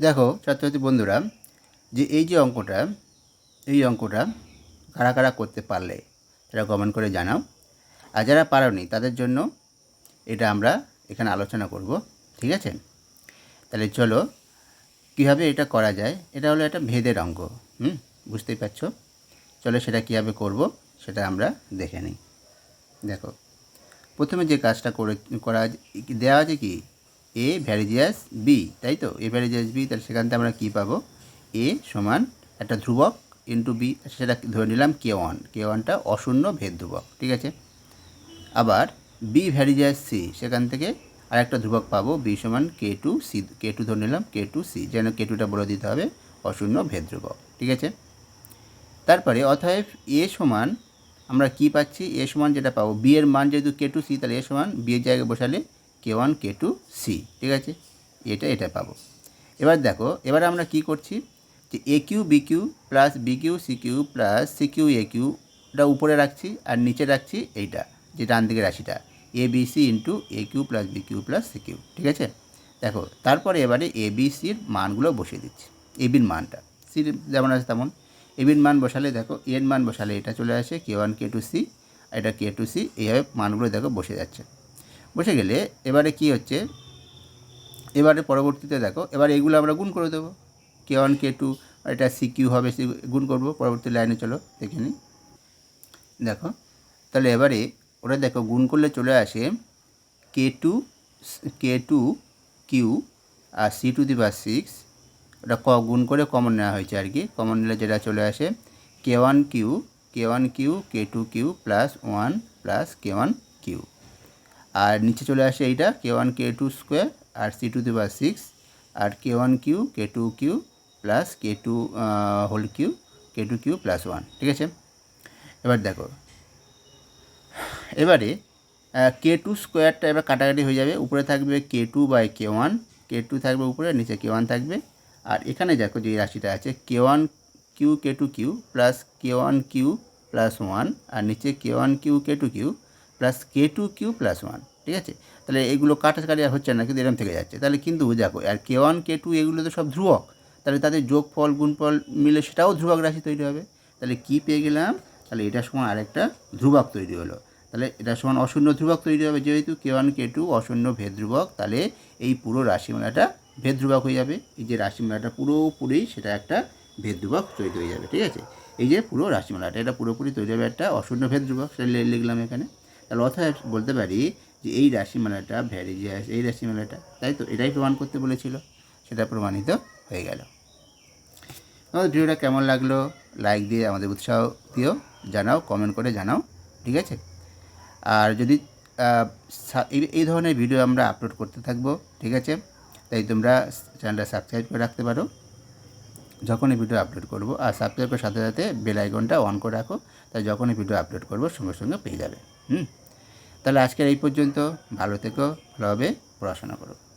দেখো, ছাত্রছাত্রী বন্ধুরা, যে এই যে অঙ্কটা, এই অঙ্কটা কারা কারা করতে পারলে তারা কমেন্ট করে জানাও। আর যারা পারোনি, তাদের জন্য এটা আমরা এখানে আলোচনা করব, ঠিক আছে? তাহলে চলো, কীভাবে এটা করা যায়? এটা হলো একটা ভেদের অঙ্ক, হুম? বুঝতেই পারছ? চলো সেটা কীভাবে করব, সেটা আমরা দেখে নিই। দেখো, প্রথমে যে কাজটা করে, করা দেওয়া আছে কি? এ ভ্যারিজিয়াস বি তাই তো এ ভ্যারিজিয়াস বি তাহলে সেখান থেকে আমরা কী পাবো? এ সমান একটা ধ্রুবক ইন্টু বি সেটা ধরে নিলাম কে ওয়ান কে ওয়ানটা অশূন্য ভেদ ধ্রুবক, ঠিক আছে? আবার বি ভ্যারিজিয়াস সি সেখান থেকে আরেকটা ধ্রুবক পাবো বি সমান K two C K two ধরে নিলাম কে টু সি যেন কে টুটা বলে দিতে হবে অশূন্য ভেদ ধ্রুবক, ঠিক আছে? তারপরে অতএব এ সমান আমরা কি পাচ্ছি? এ সমান যেটা পাবো বি এর মান যেহেতু কে টু সি তাহলে এ সমান বি এর জায়গায় বসালে K one K two C ঠিক আছে? এটা এটা পাবো। এবার দেখো, এবার আমরা কি করছি? যে A Q B Q plus B Q C Q plus C Q A Q এটা উপরে রাখছি আর নিচে রাখছি এইটা, যে ডান দিকে রাশিটা। A B C into A Q plus B Q plus C Q ঠিক আছে? দেখো, তারপরে এবারে এ বি সির মানগুলো বসিয়ে দিচ্ছি এ বির মানটা। সির যেমন আছে তেমন। এ বির মান বসালে দেখো এর মান বসালে এটা চলে আসে K one K two C এটা কে টু সি এইভাবে মানগুলো দেখো বসে যাচ্ছে। বসে গেলে এবারে কি হচ্ছে? এবারে পরবর্তীতে দেখো, এবার এগুলো আমরা গুণ করে দেবো। কে ওয়ান, কে টু এটা সি কিউ হবে, সি গুণ করব, পরবর্তী লাইনে চলো, দেখে নিই। দেখো, তাহলে এবারে ওটা দেখো গুণ করলে চলে আসে K two K two Q আর সি টু দি বা সিক্স। ওটা ক গুণ করে কমন নেওয়া হয়েছে আর কি, কমন নিলে যেটা চলে আসে K one Q, K one Q, K two Q plus one plus K one Q. আর নিচে চলে আসে এইটা K one K two square আর সি টু দি বা সিক্স আর K one Q K two Q plus K two whole Q K two Q plus one ঠিক আছে? এবার দেখো, এবারে কে টু স্কোয়ারটা এবার কাটাকাটি হয়ে যাবে, উপরে থাকবে K two by K one K two থাকবে উপরে, নিচে কে ওয়ান থাকবে, আর এখানে দেখো যে রাশিটা আছে K one Q K two Q plus K one Q plus one আর নিচে K one Q K two Q plus K two Q plus one ঠিক আছে? তাহলে এগুলো কাটাকাটি আর হচ্ছে না, কিন্তু এরকম থেকে যাচ্ছে। তাহলে কিন্তু দেখো, আর কে ওয়ান কে টু এগুলো তো সব ধ্রুবক। তাহলে তাদের যোগ ফল গুণফল মিলে সেটাও ধ্রুবক রাশি তৈরি হবে। তাহলে কি পেয়ে গেলাম? তাহলে এটার সমান আরেকটা ধ্রুবক তৈরি হলো। তাহলে এটার সমান অশূন্য ধ্রুবক তৈরি হবে, যেহেতু কে ওয়ান কে টু অশূন্য ভেদ ধ্রুবক, তাহলে এই পুরো রাশিমালাটা ভেদ হয়ে যাবে। এই যে রাশিমালাটা পুরোপুরি সেটা একটা ভেদ তৈরি হয়ে যাবে, ঠিক আছে? এই যে পুরো রাশিমালাটা, এটা পুরোপুরি তৈরি হবে একটা অশূন্য ভেদ ধ্রুবক, সেটা লিখলাম এখানে। তাহলে অর্থাৎ বলতে পারি যে এই রাশিমালাটা ভ্যারিজিয়াস, এই রাশিমালাটা, তাই তো? এটাই প্রমাণ করতে বলেছিল, সেটা প্রমাণিত হয়ে গেল। আমাদের ভিডিওটা কেমন লাগল? লাইক দিয়ে আমাদের উৎসাহ দিও, জানাও কমেন্ট করে জানাও, ঠিক আছে? আর যদি এই- এই ধরনের ভিডিও আমরা আপলোড করতে থাকব, ঠিক আছে? তাই তোমরা চ্যানেলটা সাবস্ক্রাইব করে রাখতে পারো। যখনই ভিডিও আপলোড করব আর সাবস্ক্রাইবের সাথে সাথে বেল আইকনটা অন করে রাখো তাই যখনই ভিডিও আপলোড করব সঙ্গে সঙ্গে পেয়ে যাবে, হুম? তাহলে আজকের এই পর্যন্ত, ভালো থেকো, ভালোভাবে পড়াশোনা করো।